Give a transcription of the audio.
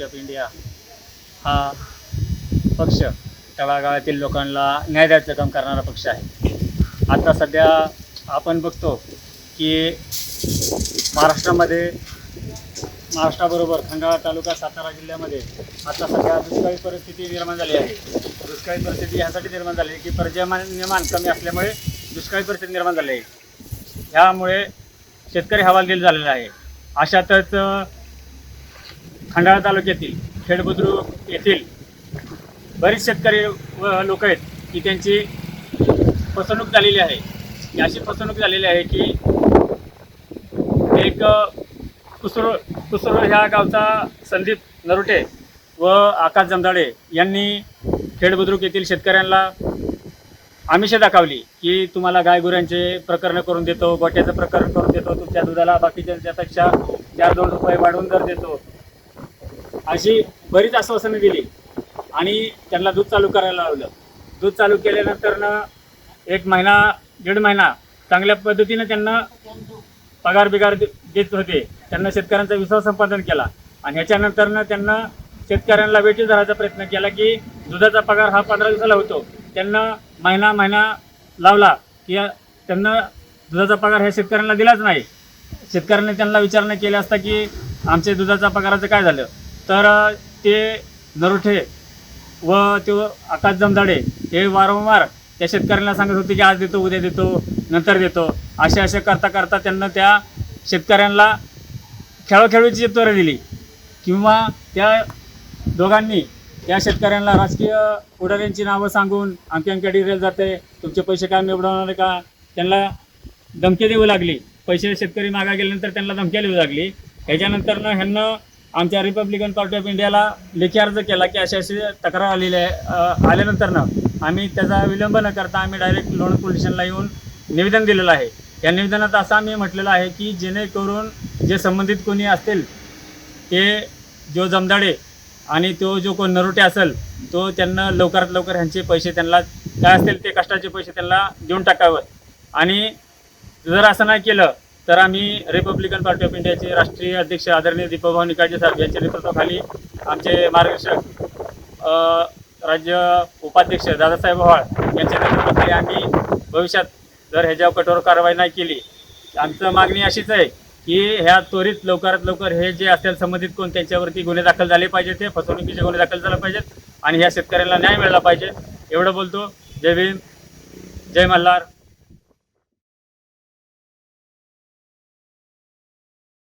Party of India हा पक्ष तळागाळातील लोकांना न्याय द्यायचं काम करणारा पक्ष आहे. आता सध्या आपण बघतो की महाराष्ट्रामध्ये महाराष्ट्राबरोबर खंडाळा तालुका सातारा जिल्ह्यामध्ये आता सध्या दुष्काळी परिस्थिती निर्माण झाली आहे. दुष्काळी परिस्थिती ह्यासाठी निर्माण झाली आहे की पर्जन्यमान कमी असल्यामुळे दुष्काळी परिस्थिती निर्माण झाली आहे. ह्यामुळे शेतकरी हवालदिल झालेला आहे. अशातच खंडाळा तालुक्यातील खेडबुद्रुक येथील बरेच शेतकरी व लोक आहेत की त्यांची फसवणूक झालेली आहे. अशी फसवणूक झालेली आहे की एक कुसरो कुसरो ह्या गावचा संदीप नरुटे व आकाश जमदाळे यांनी खेडबुद्रुक येथील शेतकऱ्यांना आमिषे दाखवली की तुम्हाला गायगुरांचे प्रकरण करून देतो गोट्याचं प्रकरण करून देतो तुमच्या दुधाला बाकीच्या त्यापेक्षा चार दोन रुपये वाढवून दर देतो. अशी बरीच आश्वासनं दिली. आणि त्यांना दूध चालू करायला लावलं. दूध चालू केल्यानंतरनं एक महिना दीड महिना चांगल्या पद्धतीनं त्यांना पगार बिगार दे- देत होते. त्यांना शेतकऱ्यांचा विश्वास संपादन केला. आणि ह्याच्यानंतरनं त्यांना शेतकऱ्यांना वेटी धरायचा प्रयत्न केला की दुधाचा पगार हा पंधरा दिवसाला होतो. त्यांना महिना महिना लावला की त्यांना दुधाचा पगार ह्या शेतकऱ्यांना दिलाच नाही. शेतकऱ्यांनी त्यांना विचारणा केली असता की आमच्या दुधाचा पगाराचं काय झालं? तर ते नरोठे व तो आकाश जमदाडे हे वारंवार त्या शेतकऱ्यांना सांगत होते की आज देतो उद्या देतो नंतर देतो. असे असे करता करता त्यांना त्या शेतकऱ्यांना खेळोखेळीची त्वरे दिली. किंवा त्या दोघांनी त्या शेतकऱ्यांना राजकीय पुढाऱ्यांची नावं सांगून अमक्या अमक्या डिरेल जाते तुमचे पैसे काय निवडवणार का? त्यांना धमकी देऊ लागली. पैसे शेतकरी मागा गेल्यानंतर त्यांना धमक्या देऊ लागली. ह्याच्यानंतरनं ह्यांना आमच्या रिपब्लिकन पार्टी ऑफ इंडियाला लेखी अर्ज केला की अशी अशी तक्रार आलेली आहे. आल्यानंतरनं आम्ही त्याचा विलंब न करता आम्ही डायरेक्ट लोण पोलीस स्टेशनला येऊन निवेदन दिलेलं आहे. या निवेदनात असं आम्ही म्हटलेलं आहे की जेणेकरून जे संबंधित कोणी असतील ते जो जमदाडे आणि तो जो कोण नरोटे असेल तो त्यांना लवकरात लवकर ह्यांचे पैसे त्यांना काय असतील ते कष्टाचे पैसे त्यांना देऊन टाकावं. आणि जर असं नाही केलं तर आम्ही रिपब्लिकन पार्टी ऑफ इंडियाचे राष्ट्रीय अध्यक्ष आदरणीय दीपभाऊ निकाळजे साहेब यांच्या नेतृत्वाखाली आमचे मार्गदर्शक राज्य उपाध्यक्ष दादासाहेब व्हाळ यांच्या नेतृत्वाखाली आम्ही भविष्यात जर ह्याच्यावर कठोर कारवाई नाही केली आमचं मागणी अशीच आहे की ह्या त्वरित लवकरात लवकर हे जे असेल संबंधित कोण त्यांच्यावरती गुन्हे दाखल झाले पाहिजेत ते फसवणुकीचे गुन्हे दाखल झाले पाहिजेत आणि ह्या शेतकऱ्यांना न्याय मिळाला पाहिजे एवढं बोलतो. जय भीम जय मल्हार.